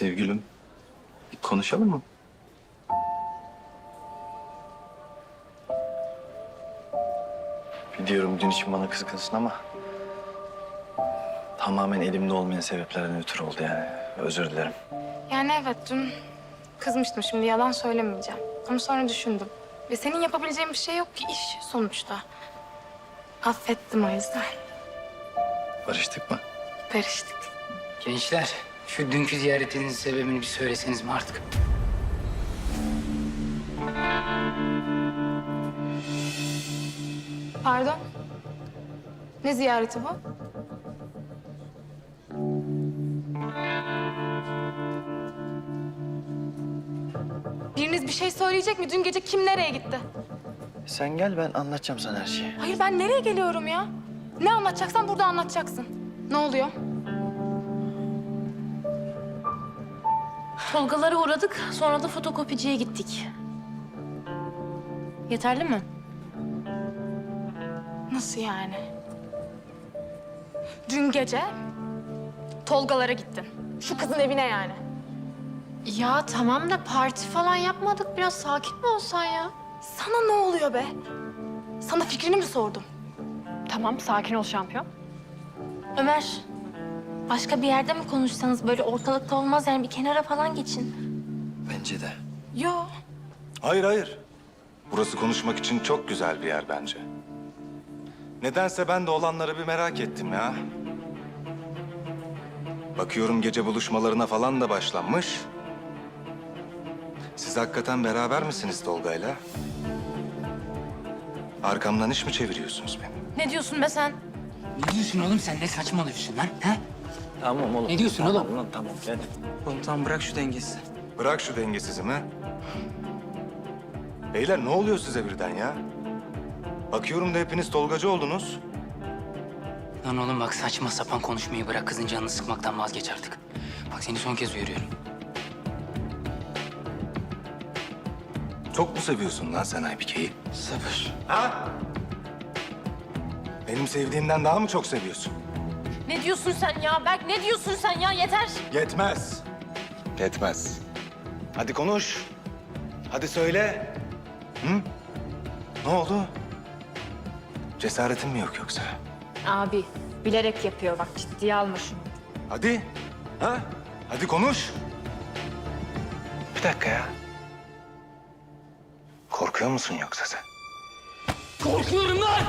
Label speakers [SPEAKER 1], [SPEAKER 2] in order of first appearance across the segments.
[SPEAKER 1] Sevgilim, bir konuşalım mı? Biliyorum dün için bana kızgınsın ama... ...tamamen elimde olmayan sebeplerden ötürü oldu yani. Özür dilerim.
[SPEAKER 2] Yani evet dün kızmıştım şimdi yalan söylemeyeceğim. Ama sonra düşündüm. Ve senin yapabileceğin bir şey yok ki iş sonuçta. Affettim o yüzden.
[SPEAKER 1] Barıştık mı?
[SPEAKER 2] Barıştık.
[SPEAKER 3] Gençler, şu dünkü ziyaretinizin sebebini bir söyleseniz mi artık?
[SPEAKER 2] Pardon? Ne ziyareti bu? Biriniz bir şey söyleyecek mi? Dün gece kim nereye gitti?
[SPEAKER 1] Sen gel ben anlatacağım sana her şeyi.
[SPEAKER 2] Hayır ben nereye geliyorum ya? Ne anlatacaksan burada anlatacaksın. Ne oluyor?
[SPEAKER 4] Tolgalara uğradık, sonra da fotokopiciye gittik. Yeterli mi?
[SPEAKER 2] Nasıl yani? Dün gece Tolgalara gittin. Şu kızın evine yani.
[SPEAKER 4] Ya tamam da parti falan yapmadık. Biraz sakin mi olsan ya?
[SPEAKER 2] Sana ne oluyor be? Sana fikrini mi sordum?
[SPEAKER 4] Tamam, sakin ol şampiyon. Ömer, başka bir yerde mi konuşsanız böyle ortalıkta olmaz yani bir kenara falan geçin.
[SPEAKER 1] Bence de.
[SPEAKER 2] Yo.
[SPEAKER 5] Hayır hayır. Burası konuşmak için çok güzel bir yer bence. Nedense ben de olanları bir merak ettim ya. Bakıyorum gece buluşmalarına falan da başlanmış. Siz hakikaten beraber misiniz Tolga'yla? Arkamdan iş mi çeviriyorsunuz beni?
[SPEAKER 4] Ne diyorsun be sen?
[SPEAKER 3] Ne diyorsun oğlum sen? Ne saçmalıyorsun lan? Ha?
[SPEAKER 1] Tamam oğlum.
[SPEAKER 3] Ne diyorsun oğlum?
[SPEAKER 1] Tamam lan tamam gel.
[SPEAKER 6] Oğlum tamam bırak şu dengesizi.
[SPEAKER 5] Bırak şu dengesizimi. Beyler ne oluyor size birden ya? Bakıyorum da hepiniz Tolgacı oldunuz.
[SPEAKER 3] Lan oğlum bak saçma sapan konuşmayı bırak. Kızın canını sıkmaktan vazgeç artık. Bak seni son kez uyarıyorum.
[SPEAKER 5] Çok mu seviyorsun lan sen Aybike'yi?
[SPEAKER 1] Sabır.
[SPEAKER 5] Ha? Benim sevdiğimden daha mı çok seviyorsun?
[SPEAKER 4] Ne diyorsun sen ya? Berk ne diyorsun sen ya? Yeter.
[SPEAKER 5] Yetmez. Yetmez. Hadi konuş. Hadi söyle. Hı? Ne oldu? Cesaretin mi yok yoksa?
[SPEAKER 4] Abi, bilerek yapıyor bak ciddiye alma şunu.
[SPEAKER 5] Hadi. Ha? Hadi konuş. Bir dakika ya. Korkuyor musun yoksa sen?
[SPEAKER 3] Korkuyorum lan!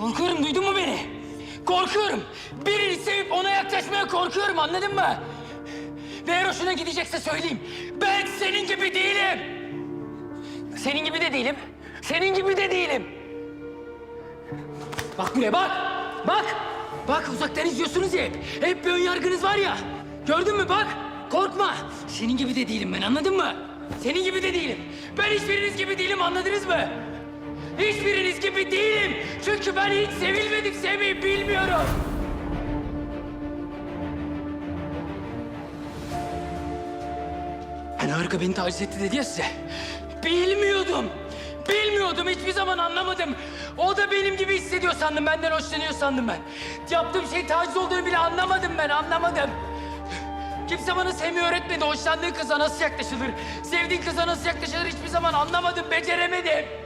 [SPEAKER 3] Korkuyorum duydun mu beni? Korkuyorum. Birini sevip ona yaklaşmaya korkuyorum anladın mı? Ve hoşuna gidecekse söyleyeyim. Ben senin gibi değilim. Senin gibi de değilim. Senin gibi de değilim. Bak buraya bak. Bak. Bak uzaktan izliyorsunuz ya hep. Hep bir ön yargınız var ya. Gördün mü bak. Korkma. Senin gibi de değilim ben anladın mı? Senin gibi de değilim. Ben hiçbiriniz gibi değilim anladınız mı? Hiçbiriniz gibi değilim. Çünkü ben hiç sevilmedim, sevmeyi bilmiyorum. Hani harika beni taciz etti dedi ya size. Bilmiyordum. Bilmiyordum, hiçbir zaman anlamadım. O da benim gibi hissediyor sandım, benden hoşlanıyor sandım ben. Yaptığım şey taciz olduğunu bile anlamadım ben, anlamadım. Kimse bana sevmeyi öğretmedi. Hoşlandığı kıza nasıl yaklaşılır, sevdiğin kıza nasıl yaklaşılır hiçbir zaman anlamadım, beceremedim.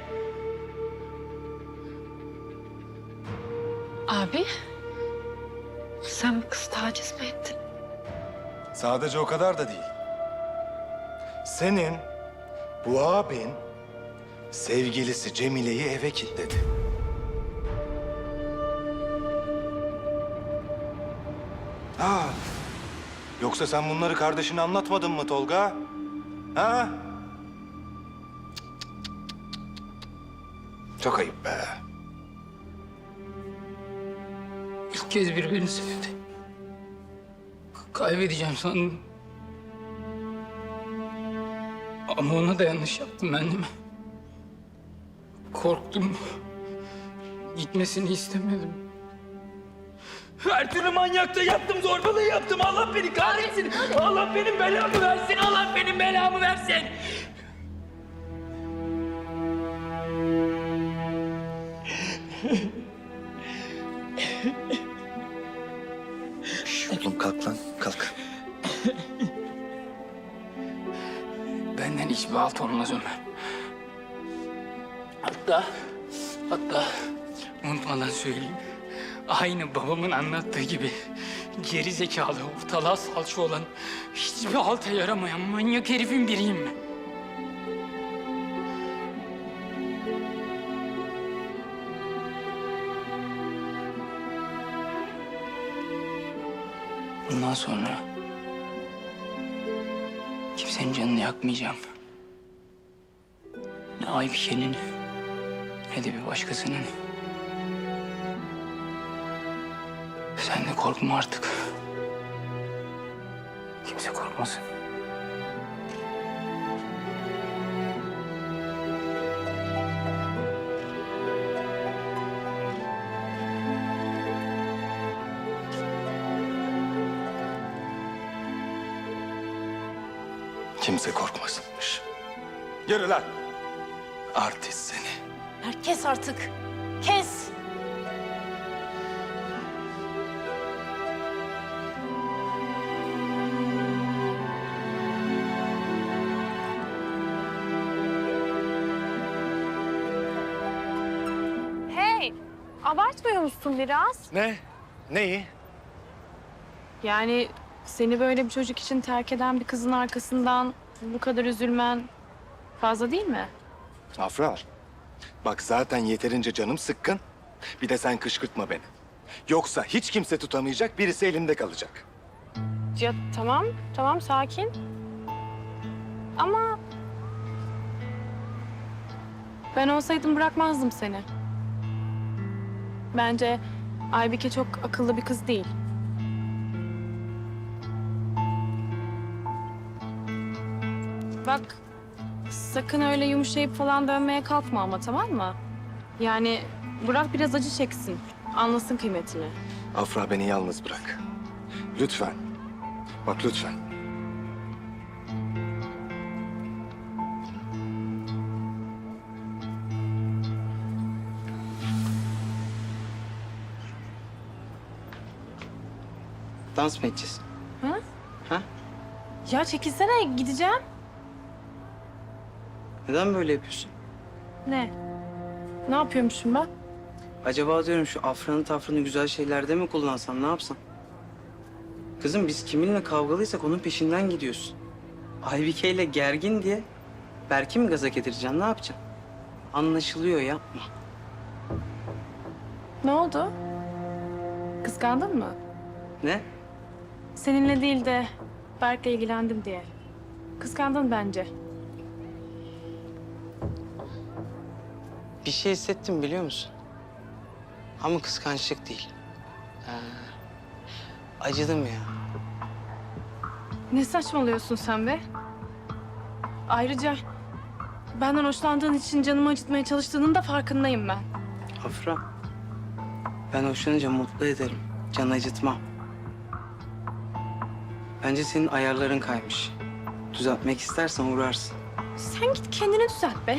[SPEAKER 4] Abi, sen bu kızı taciz mi ettin?
[SPEAKER 5] Sadece o kadar da değil. Senin bu abin sevgilisi Cemile'yi eve kilitledi. Ha. Yoksa sen bunları kardeşine anlatmadın mı Tolga? Ha? Çok ayıp be.
[SPEAKER 3] Kez birbirini sevdi. Kaybedeceğim sandım. Ama ona da yanlış yaptım ben değil mi? Korktum. Gitmesini istemedim. Her türlü manyakta yaptım, zorbalığı yaptım. Allah beni kahretsin. Allah benim belamı versin. Allah benim belamı versin. Olmaz Ömer. Hatta, hatta unutmadan söyleyeyim. Aynı babamın anlattığı gibi geri zekalı, ortalığa salça olan, hiçbir alta yaramayan manyak herifin biriyim ben. Bundan sonra kimsenin canını yakmayacağım. Aybike'nin ne de bir başkasının. Sen de korkma artık. Kimse korkmasın.
[SPEAKER 5] Kimse korkmasınmış. Yürü lan. Artist seni.
[SPEAKER 4] Herkes artık. Kes.
[SPEAKER 2] Hey, abartmıyor musun biraz?
[SPEAKER 5] Ne? Neyi?
[SPEAKER 2] Yani seni böyle bir çocuk için terk eden bir kızın arkasından bu kadar üzülmen fazla değil mi?
[SPEAKER 5] Afra. Bak zaten yeterince canım sıkkın. Bir de sen kışkırtma beni. Yoksa hiç kimse tutamayacak, birisi elimde kalacak.
[SPEAKER 2] Ya tamam, tamam sakin. Ama ben olsaydım bırakmazdım seni. Bence Aybike çok akıllı bir kız değil. Bak sakın öyle yumuşayıp falan dönmeye kalkma ama tamam mı? Yani bırak biraz acı çeksin. Anlasın kıymetini.
[SPEAKER 5] Afra beni yalnız bırak. Lütfen. Bak lütfen.
[SPEAKER 6] Dans mı edeceğiz?
[SPEAKER 2] Ha?
[SPEAKER 6] Ha?
[SPEAKER 2] Ya çekilsene gideceğim.
[SPEAKER 6] Neden böyle yapıyorsun?
[SPEAKER 2] Ne? Ne yapıyormuşum ben?
[SPEAKER 6] Acaba diyorum şu afranı tafranı güzel şeylerde mi kullansam ne yapsam? Kızım biz kiminle kavgalıysak onun peşinden gidiyorsun. Aybike ile gergin diye Berk'i mi gaza getireceksin ne yapacaksın? Anlaşılıyor yapma.
[SPEAKER 2] Ne oldu? Kıskandın mı?
[SPEAKER 6] Ne?
[SPEAKER 2] Seninle değil de Berk'le ilgilendim diye. Kıskandın bence.
[SPEAKER 6] Bir şey hissettim biliyor musun? Ama kıskançlık değil. Ee, acıdım ya.
[SPEAKER 2] Ne saçmalıyorsun sen be? Ayrıca benden hoşlandığın için canımı acıtmaya çalıştığının da farkındayım ben.
[SPEAKER 6] Afra, ben hoşlanınca mutlu ederim. Can acıtmam. Bence senin ayarların kaymış. Düzeltmek istersen uğrarsın.
[SPEAKER 2] Sen git kendini düzelt be.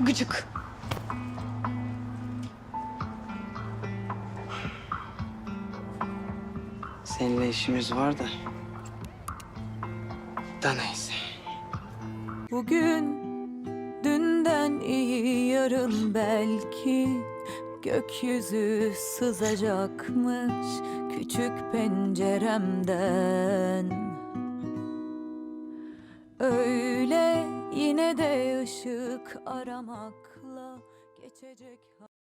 [SPEAKER 2] Gıcık.
[SPEAKER 6] Seninle işimiz var da. Da neyse.
[SPEAKER 7] Bugün dünden iyi yarın belki gökyüzü sızacakmış küçük penceremden. Öyle yine de ışık aramakla geçecek.